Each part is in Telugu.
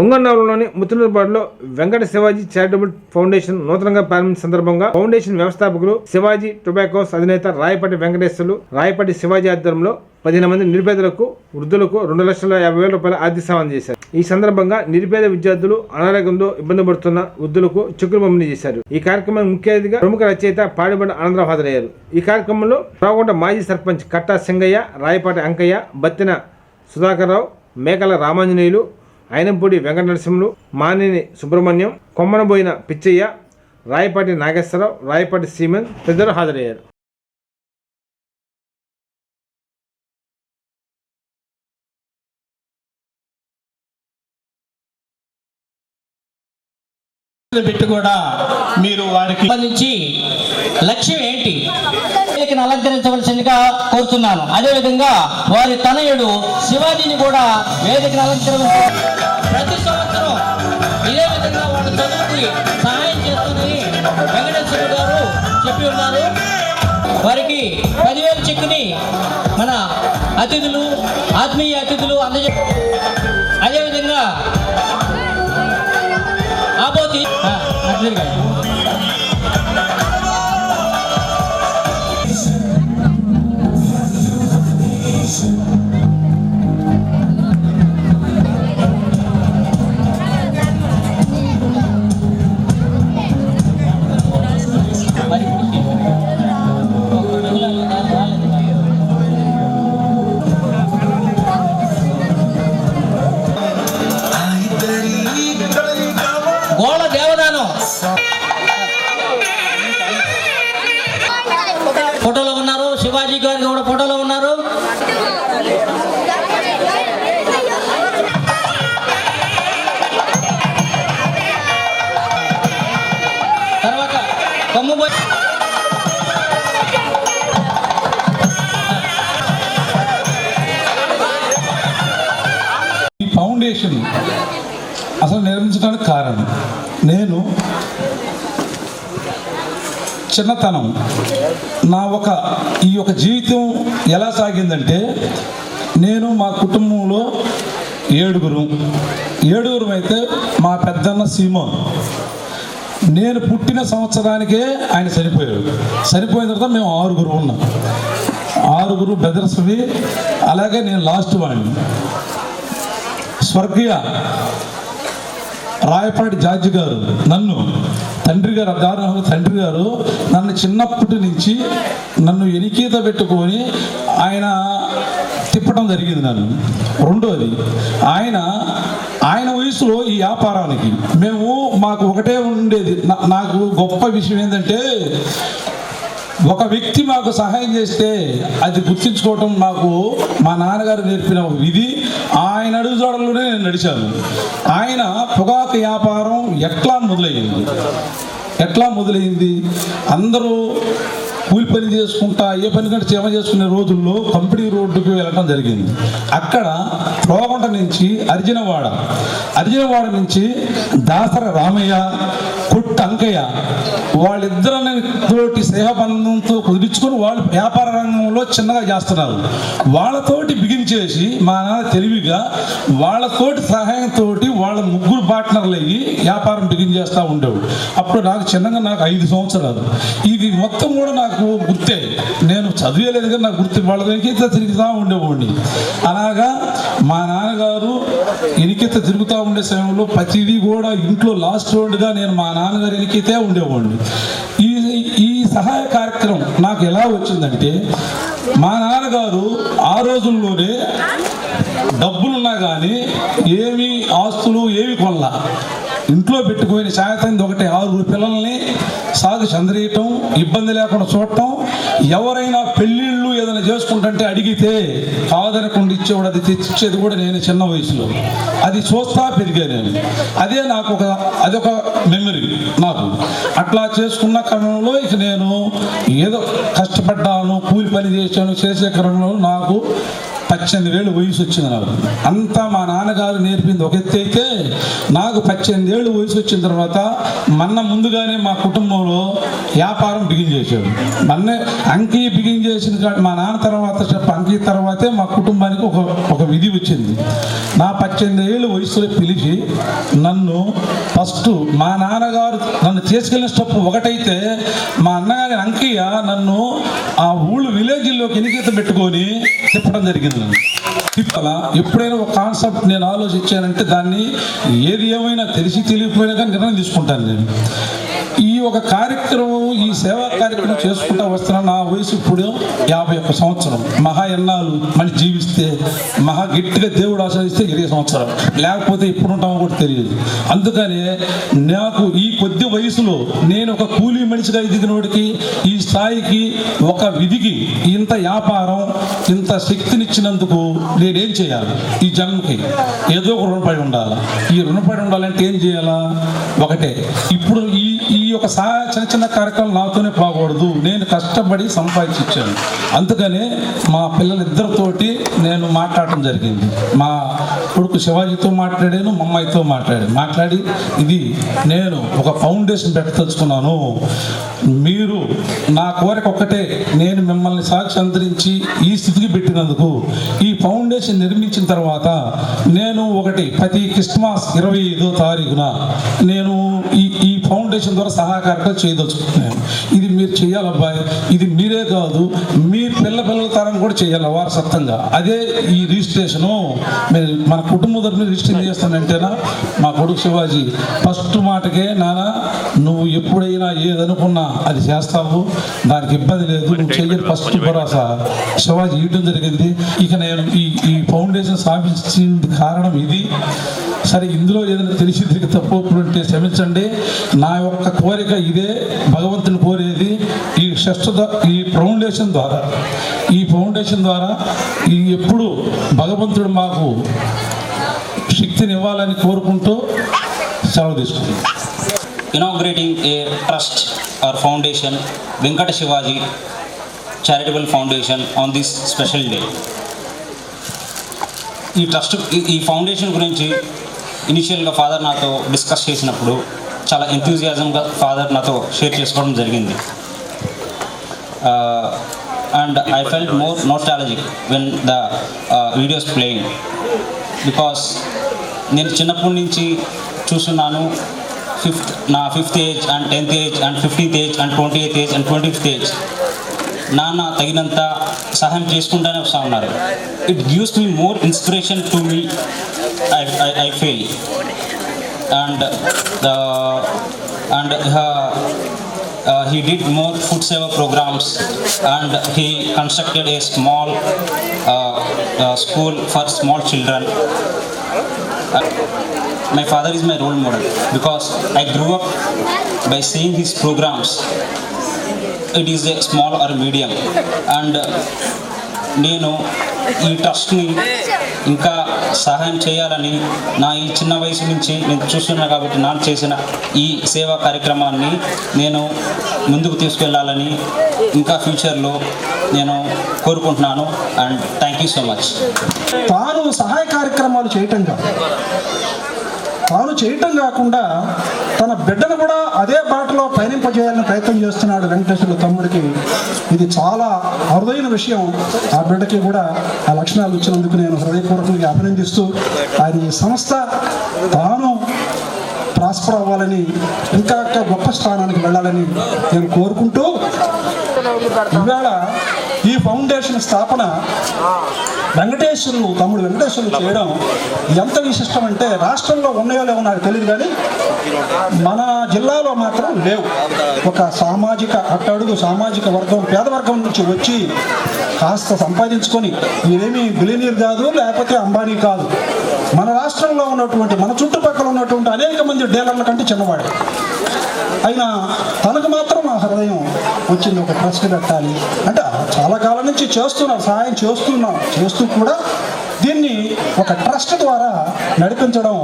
పొంగన్నవరంలోని ముత్తులపాడులో వెంకట శివాజీ చారిటబుల్ ఫౌండేషన్ నూతనంగా ప్రారంభించిన సందర్భంగా ఫౌండేషన్ వ్యవస్థాపకులు శివాజీ టొబాకోస్ అధినేత రాయపాటి వెంకటేశ్వర్లు రాయపాటి శివాజీ ఆధ్వర్యంలో పదిహేను మంది నిరుపేదలకు వృద్ధులకు రెండు లక్షల యాభై వేల రూపాయల ఆర్థిక సాయం చేశారు. ఈ సందర్భంగా నిరుపేద విద్యార్థులు అనారోగ్యంతో ఇబ్బంది పడుతున్న వృద్ధులకు చెక్కులు పంపిణీ చేశారు. ఈ కార్యక్రమం ముఖ్య అతిథిగా ప్రముఖ రచయిత పాడిబండ ఆనందరావు హాజరయ్యారు. ఈ కార్యక్రమంలో రావుకొండ మాజీ సర్పంచ్ కట్టా సింగయ్య రాయపాటి అంకయ్య బత్తిన సుధాకర్రావు మేకల రామాంజనేయులు అయినంపూడి వెంకట నరసింహులు మానేని సుబ్రహ్మణ్యం కొమ్మనబోయిన పిచ్చయ్య రాయపాటి నాగేశ్వరరావు రాయపాటి సీమన్ తదితరులు హాజరయ్యారు. పెట్టి కూడా మీరు వారికి సంబంధించి లక్ష్యం ఏంటి? వీళ్ళకి అలంకరించవలసిందిగా కోరుతున్నాను. అదేవిధంగా వారి తనయుడు శివాజీని కూడా వేదికను అలంకరించ ప్రతి సంవత్సరం ఇదే విధంగా వాళ్ళ చదువుకి సహాయం చేస్తుందని వెంకటేశ్వర గారు చెప్పి ఉన్నారు. వారికి పదివేల చెక్కుని మన అతిథులు ఆత్మీయ అతిథులు అందజే అదేవిధంగా ఆపోతి ఆ, నిర్మించడానికి కారణం. నేను చిన్నతనం నా ఒక ఈ యొక్క జీవితం ఎలా సాగిందంటే నేను మా కుటుంబంలో ఏడుగురు. ఏడుగురు అయితే మా పెద్దన్న సీమోన్ నేను పుట్టిన సంవత్సరానికే ఆయన చనిపోయాడు. చనిపోయిన తర్వాత మేము ఆరుగురు ఉన్నాం. ఆరుగురు బ్రదర్స్వి అలాగే నేను లాస్ట్ వాడిని స్వర్గీయ రాయపాటి జార్జి గారు నన్ను తండ్రి గారు గారు తండ్రి గారు నన్ను చిన్నప్పటి నుంచి నన్ను ఎనికీత పెట్టుకొని ఆయన తిప్పడం జరిగింది నన్ను. రెండోది ఆయన ఆయన వయసులో ఈ వ్యాపారానికి మేము మాకు ఒకటే ఉండేది. నాకు గొప్ప విషయం ఏంటంటే ఒక వ్యక్తి మాకు సహాయం చేస్తే అది గుర్తించుకోవటం నాకు మా నాన్నగారు నేర్పిన ఒక విధి. ఆయన అడుగుజాడల్లోనే నేను నడిచాను. ఆయన పొగాకు వ్యాపారం ఎట్లా మొదలయ్యింది? ఎట్లా మొదలైంది అందరూ కూలి పని చేసుకుంటా ఏ పని కంటే సేవ చేసుకునే రోజుల్లో కంపెనీ రోడ్డుకి వెళ్ళడం జరిగింది. అక్కడ రోగంట నుంచి అర్జునవాడ అర్జునవాడ నుంచి దాసర రామయ్య కొట్టు అంకయ్య వాళ్ళిద్దరిని తోటి స్నేహబంధంతో కుదిరించుకొని వాళ్ళు వ్యాపార రంగంలో చిన్నగా చేస్తున్నారు. వాళ్ళతోటి బిగిన్ చేసి మా నాన్న తెలివిగా వాళ్ళతోటి సహాయంతో వాళ్ళ ముగ్గురు పార్ట్నర్లు అయ్యి వ్యాపారం బిగిన్ చేస్తూ ఉండేవాడు. అప్పుడు నాకు చిన్నగా నాకు ఐదు సంవత్సరాలు. ఇది మొత్తం కూడా నాకు గుర్తే. నేను చదివేలేదు కానీ నాకు గుర్తు వాళ్ళ వెనకెత్త తిరుగుతూ ఉండేవాడిని. అలాగా మా నాన్నగారు ఎనికెత్త తిరుగుతూ ఉండే సమయంలో ప్రతిదీ కూడా ఇంట్లో లాస్ట్ రోడ్డుగా నేను మా నాన్నగారు ఎనికితే ఉండేవాడిని. ఈ ఈ సహాయ కార్యక్రమం నాకు ఎలా వచ్చిందంటే మా నాన్నగారు ఆ రోజుల్లోనే డబ్బులున్నా కానీ ఏమి ఆస్తులు ఏమి కొనలా. ఇంట్లో పెట్టుకుని సాయంత్రం ఒకటి ఆరుగురు పిల్లల్ని సాగు చంద్రీయటం ఇబ్బంది లేకుండా చూడటం ఎవరైనా పెళ్ళిళ్ళు ఏదైనా చేసుకుంటుంటే అడిగితే కాదనకుండా ఇచ్చేవాడు అది తెచ్చిచ్చేది కూడా నేను చిన్న వయసులో. అది చూస్తా పెరిగా నేను. అదే నాకు ఒక అదొక మెమరీ నాకు. అట్లా చేసుకున్న క్రమంలో ఇక నేను ఏదో కష్టపడ్డాను కూలి పని చేశాను చేసే క్రమంలో నాకు పద్దెనిమిది ఏళ్ళు వయసు వచ్చింది నాకు. అంతా మా నాన్నగారు నేర్పింది ఒక ఎత్తు అయితే నాకు పద్దెనిమిది ఏళ్ళు వయసు వచ్చిన తర్వాత మన్న ముందుగానే మా కుటుంబంలో వ్యాపారం బిగిన్ చేశాడు మన్నే అంకి బిగిన్ చేసిన మా నాన్న తర్వాత చెప్ప అంకి తర్వాతే మా కుటుంబానికి ఒక ఒక విధి వచ్చింది. నా పద్దెనిమిది ఏళ్ళు వయసులో పిలిచి నన్ను ఫస్ట్ మా నాన్నగారు నన్ను తీసుకెళ్ళిన స్టెప్ ఒకటైతే మా అన్నగారి అంకయ్య నన్ను ఆ ఊళ్ళు విలేజ్లోకి ఎన్నికత పెట్టుకొని తిప్పడం జరిగింది నన్ను. తిప్పాల? ఎప్పుడైనా ఒక కాన్సెప్ట్ నేను ఆలోచించానంటే దాన్ని ఏది ఏమైనా తెలిసి తెలియకపోయినా కానీ నిర్ణయం తీసుకుంటాను నేను. ఈ ఒక కార్యక్రమం ఈ సేవా కార్యక్రమం చేసుకుంటా వస్తున్నా నా వయసు ఇప్పుడు యాభై ఒక్క సంవత్సరం. మహా ఎన్నాళ్ళు మళ్ళీ జీవిస్తే మహా గట్టిగా దేవుడు ఆశ్రయిస్తే ఇరవై సంవత్సరం. లేకపోతే ఎప్పుడు ఉంటామో కూడా తెలియదు. అందుకనే నాకు ఈ కొద్ది వయసులో నేను ఒక కూలీ మనిషిగా ఎదిగినోడికి ఈ స్థాయికి ఒక విధికి ఇంత వ్యాపారం ఇంత శక్తినిచ్చినందుకు నేనేం చేయాలి? ఈ జన్మకి ఏదో ఒక రుణపడి ఉండాలి. ఈ రుణపడి ఉండాలంటే ఏం చేయాలా? ఒకటే. ఇప్పుడు ఈ ఈ యొక్క సా చిన్న చిన్న కార్యక్రమం నాతోనే పోకూడదు. నేను కష్టపడి సంపాదించాను అందుకనే మా పిల్లలిద్దరితోటి నేను మాట్లాడటం జరిగింది. మా కొడుకు శివాజీతో మాట్లాడాను మా అమ్మాయితో మాట్లాడాను. మాట్లాడి ఇది నేను ఒక ఫౌండేషన్ పెట్టదలుచుకున్నాను మీరు నా కోరిక ఒక్కటే నేను మిమ్మల్ని సాక్షి అంతరించి ఈ స్థితికి పెట్టినందుకు. ఈ ఫౌండేషన్ నిర్మించిన తర్వాత నేను ఒకటి ప్రతి క్రిస్మస్ ఇరవై ఐదో తారీఖున నేను ఈ ఈ ఫౌండేషన్ ద్వారా సహకారంగా చేయదలుచుకుంటున్నాను. ఇది మీరు చేయాలి అబ్బాయి ఇది మీరే కాదు మీ పిల్ల పిల్లల తరం కూడా చేయాలి వారసత్వంగా. అదే ఈ రిజిస్ట్రేషను మీరు మన కుటుంబం తరఫున రిజిస్ట్రేషన్ చేస్తానంటేనా? మా కొడుకు శివాజీ ఫస్ట్ మాటకే నాన్న నువ్వు ఎప్పుడైనా ఏదనుకున్నా అది చేస్తావు దానికి ఇబ్బంది లేదు నువ్వు చెయ్యని ఫస్ట్ భరోసా. శివాజీ ఇవ్వడం జరిగింది. ఇక నేను ఈ ఈ ఫౌండేషన్ స్థాపించింది కారణం ఇది. సరే ఇందులో ఏదైనా తెలిసి తిరిగి తప్పు ఉంటే క్షమించండి. నా యొక్క కోరిక ఇదే భగవంతుని కోరేది. ఈ షష్ట ఈ ఫౌండేషన్ ద్వారా ఈ ఫౌండేషన్ ద్వారా ఈ ఎప్పుడు భగవంతుడు మాకు శక్తిని ఇవ్వాలని కోరుకుంటూ సెలవు తీసుకుంటాం inaugurating a trust or foundation Venkata Shivaji charitable foundation on this special day ఈ ట్రస్ట్ ఈ ఫౌండేషన్ గురించి ఇనిషియల్గా ఫాదర్ నాతో డిస్కస్ చేసినప్పుడు చాలా ఎంతూజియాజంగా ఫాదర్ నాతో షేర్ చేసుకోవడం జరిగింది. And I felt more nostalgic when the videos playing because నేను చిన్నప్పటి నుంచి చూస్తున్నాను ఫిఫ్త్ నా fifth age and tenth age and fifteenth age and twenty eighth age and twenty fifth age నాన్న తగినంత సహాయం చేసుకుంటూనే వస్తూ ఉన్నారు. It gives me more inspiration to me I I feel and the and uh, uh, he did more food saver programs. And he constructed a small uh, school for small children. My father is my role model because I grew up by seeing his programs. It is a small or medium, and you know, he trusts me. ఇంకా సహాయం చేయాలని నా ఈ చిన్న వయసు నుంచి నేను చూస్తున్నా కాబట్టి నాకు చేసిన ఈ సేవా కార్యక్రమాన్ని నేను ముందుకు తీసుకెళ్ళాలని ఇంకా ఫ్యూచర్లో నేను కోరుకుంటున్నాను. And thank you so much. తాను సహాయ కార్యక్రమాలు చేయటం కాదు. తాను చేయటం కాకుండా తన బిడ్డను కూడా అదే బాటలో పయనింపజేయాలని ప్రయత్నం చేస్తున్నాడు వెంకటేశ్వర తమ్ముడికి. ఇది చాలా అరుదైన విషయం. ఆ బిడ్డకి కూడా ఆ లక్షణాలు ఇచ్చినందుకు నేను హృదయపూర్వకంగా అభినందిస్తూ ఆయన ఈ సంస్థ తాను ప్రాస్పర్ అవ్వాలని ఇంకా ఇంకా గొప్ప స్థానానికి వెళ్ళాలని నేను కోరుకుంటూ ఇవాళ ఈ ఫౌండేషన్ స్థాపన వెంకటేశ్వరులు తమ్ముడు వెంకటేశ్వరులు చేయడం ఎంత విశిష్టం అంటే రాష్ట్రంలో ఉన్నాయో లేవో నాకు తెలియదు కానీ మన జిల్లాలో మాత్రం లేవు. ఒక సామాజిక అట్టడుగు సామాజిక వర్గం పేద వర్గం నుంచి వచ్చి కాస్త సంపాదించుకొని ఇదేమి బిలినీర్ కాదు లేకపోతే అంబానీ కాదు. మన రాష్ట్రంలో ఉన్నటువంటి మన చుట్టుపక్కల ఉన్నటువంటి అనేక మంది డీలర్ల కంటే చిన్నవాడు. అయినా తనకు మాత్రం ఆ హృదయం వచ్చింది ఒక ట్రస్ట్ పెట్టాలి అంటే చాలా కాలం నుంచి చేస్తున్నారు సహాయం చేస్తున్నాం చేస్తూ కూడా దీన్ని ఒక ట్రస్ట్ ద్వారా నడిపించడం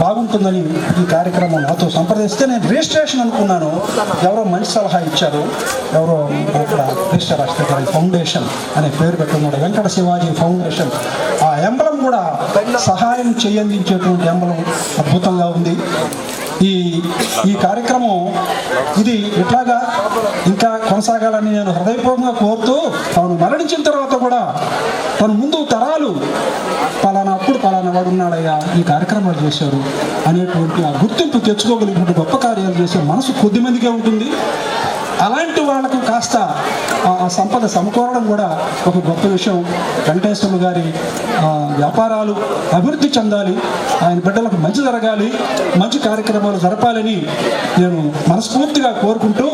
బాగుంటుందని ఈ కార్యక్రమం నాతో సంప్రదిస్తే నేను రిజిస్ట్రేషన్ అనుకున్నాను. ఎవరో మంచి సలహా ఇచ్చారు. ఎవరో ఇక్కడ రిజిస్టర్ ఫౌండేషన్ అనే పేరు పెట్టున్నాడు వెంకట శివాజీ ఫౌండేషన్. ఆ ఎంబలం కూడా సహాయం చేయందించేటువంటి ఎంబలం అద్భుతంగా ఉంది. ఈ ఈ కార్యక్రమం ఇది ఇట్లాగా ఇంకా కొనసాగాలని నేను హృదయపూర్వకంగా కోరుతూ తాను మరణించిన తర్వాత కూడా తన ముందు తరాలు పలానా అప్పుడు పలానా వాడు ఉన్నాడయ్యా ఈ కార్యక్రమాలు చేశారు అనేటువంటి ఆ గుర్తింపు తెచ్చుకోగలిగినటువంటి గొప్ప కార్యాలు చేసే మనసు కొద్ది మందికే ఉంటుంది. అలాంటి వాళ్ళకు కాస్త ఆ సంపద సమకూరడం కూడా ఒక గొప్ప విషయం. వెంకటేశ్వర్లు గారి వ్యాపారాలు అభివృద్ధి చెందాలి ఆయన బిడ్డలకు మంచి జరగాలి మంచి కార్యక్రమాలు జరపాలని నేను మనస్ఫూర్తిగా కోరుకుంటూ